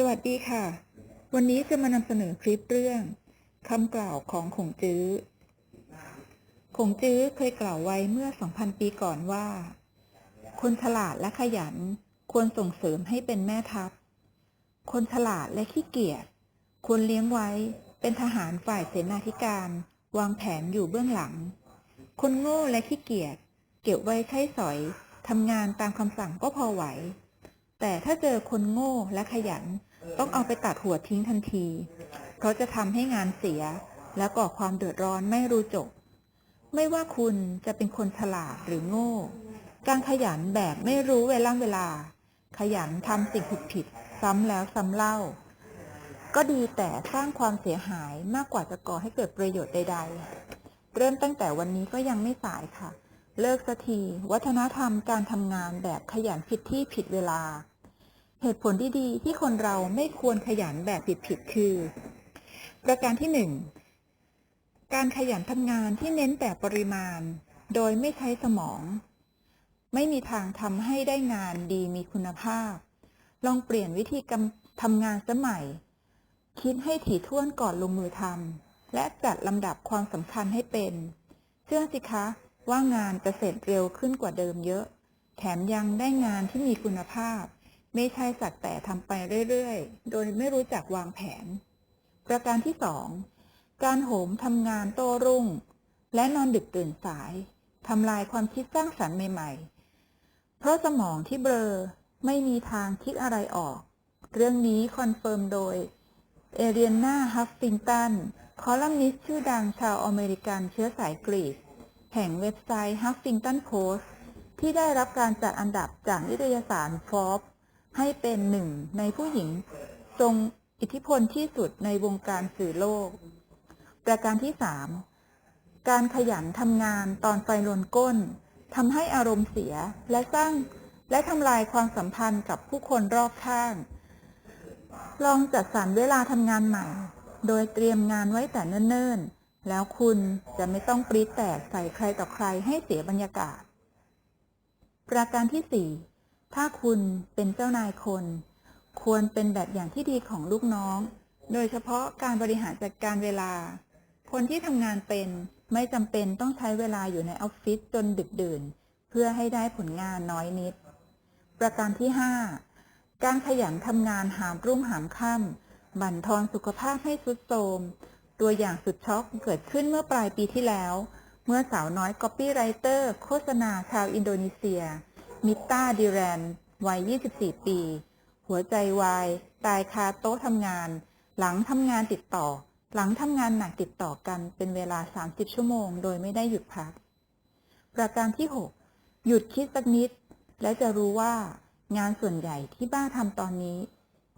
สวัสดีค่ะ วันนี้จะมานำเสนอคลิปเรื่องคำกล่าวของขงจื้อ ขงจื้อเคยกล่าวไว้เมื่อ 2,000 ปีก่อนว่า คนฉลาดและขยันควรส่งเสริมให้เป็นแม่ทัพ คนฉลาดและขี้เกียจควรเลี้ยงไว้เป็นทหารฝ่ายเสนาธิการ วางแผนอยู่เบื้องหลัง คนโง่และขี้เกียจเก็บไว้ใช้สอยทำงานตามคำสั่งก็พอไหว แต่ถ้าเจอคนโง่และขยัน ต้องเอาไปตัดหัวทิ้งทันที เพราะจะทำให้งานเสีย และก่อความเดือดร้อนไม่รู้จบ ไม่ว่าคุณจะเป็นคนฉลาดหรือโง่ การขยันแบบไม่รู้เวลาเวลา ขยันทำสิ่งผิดผิดๆซ้ำแล้วซ้ำเล่า ก็ดีแต่สร้างความเสียหายมากกว่าจะก่อให้เกิดประโยชน์ใด ๆ เริ่มตั้งแต่วันนี้ก็ยังไม่สายค่ะ เลิกสักที วัฒนธรรมการทำงานแบบขยันผิดที่ผิดเวลา เหตุผลที่ดีที่คนเราไม่ควรขยันแบบผิดๆคือ ประการที่หนึ่งการขยันทำงานที่เน้นแต่ปริมาณ โดยไม่ใช้สมอง ไม่มีทางทำให้ได้งานดีมีคุณภาพ ลองเปลี่ยนวิธีกำทำงานสมัย คิดให้ถี่ถ้วนก่อนลงมือทำและจัดลำดับความสำคัญให้เป็น เชื่อสิคะว่างานจะเสร็จเร็วขึ้นกว่าเดิมเยอะ แถมยังได้งานที่มีคุณภาพ ไม่ใช่สักแต่ทำไปเรื่อยๆ โดยไม่รู้จักวางแผน ประการที่สองการโหมทำงานโต้รุ่ง และนอนดึกตื่นสายทำลายความคิดสร้างสรรค์ใหม่ ๆ เพราะสมองที่เบลอไม่มีทางคิดอะไรออก เรื่องนี้คอนเฟิร์มโดย เอเรียนาฮัฟฟิงตัน คอลัมนิสต์ชื่อดังชาวอเมริกันเชื้อสายกรีก แห่งเว็บไซต์ Huffington Post ที่ได้รับการจัดอันดับจากนิตยสาร Forbes ให้เป็นหนึ่งในผู้หญิงทรงอิทธิพลที่สุดในวงการสื่อโลก ประการที่3การขยันทำงานตอนไฟลนก้นทำให้อารมณ์เสียและสร้างและทำลายความสัมพันธ์กับผู้คนรอบข้าง ลองจัดสรรเวลาทำงานใหม่ โดยเตรียมงานไว้แต่เนิ่นๆ แล้วคุณจะไม่ต้องปรีดแตกใส่ใครต่อใครให้เสียบรรยากาศ ประการที่ 4 ถ้าคุณเป็นเจ้านายคน ควรเป็นแบบอย่างที่ดีของลูกน้อง โดยเฉพาะการบริหารจัดการเวลา คนที่ทำงานเป็นไม่จำเป็นต้องใช้เวลาอยู่ในออฟฟิศจนดึกดื่น เพื่อให้ได้ผลงานน้อยนิด ประการที่ 5 การขยันทำงานหามรุ่งหามค่ำบั่นทอนสุขภาพให้สุดโทรมตัวอย่างสุดช็อกเกิดขึ้นเมื่อปลายปีที่แล้ว เมื่อสาวน้อยก๊อปปี้ไรเตอร์ โฆษณาชาวอินโดนีเซีย มิตาดิแรน วัย 24 ปี หัวใจวาย ตายคาโต๊ะทำงาน หลังทำงานติดต่อ หลังทำงานหนักติดต่อกันเป็นเวลา 30 ชั่วโมง โดยไม่ได้หยุดพัก ประการที่ 6 หยุดคิดสักนิด และจะรู้ว่างานส่วนใหญ่ที่บ้าทำตอนนี้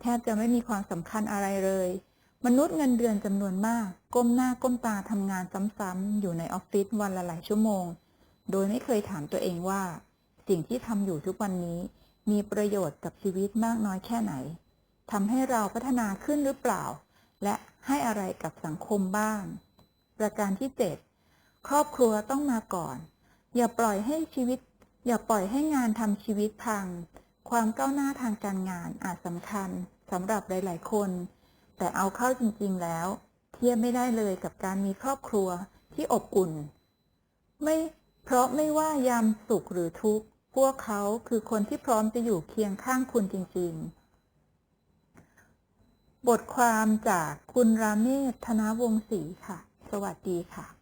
แทบจะไม่มีความสำคัญอะไรเลย มนุษย์เงินเดือนจำนวนมาก ก้มหน้าก้มตาทำงานซ้ำๆอยู่ในออฟฟิศวันละหลายชั่วโมง โดยไม่เคยถามตัวเองว่า สิ่งที่ทำอยู่ทุกวันนี้ มีประโยชน์กับชีวิตมากน้อยแค่ไหนทำให้เราพัฒนาขึ้นหรือเปล่า และให้อะไรกับสังคมบ้าง ประการที่ 7 ครอบครัวต้องมาก่อน อย่าปล่อยให้ชีวิต อย่าปล่อยให้งานทำชีวิตพัง ความก้าวหน้าทางการงานอาจสำคัญสำหรับหลาย ๆ คน แต่เอาเข้าจริง ๆ แล้ว เทียบไม่ได้เลยกับการมีครอบครัวที่อบอุ่น ไม่ เพราะไม่ว่ายามสุขหรือทุกข์ พวกเขาคือคนที่พร้อมจะอยู่เคียงข้างคุณจริง ๆ บทความจากคุณราเมศธนวงศ์ศรีค่ะ สวัสดีค่ะ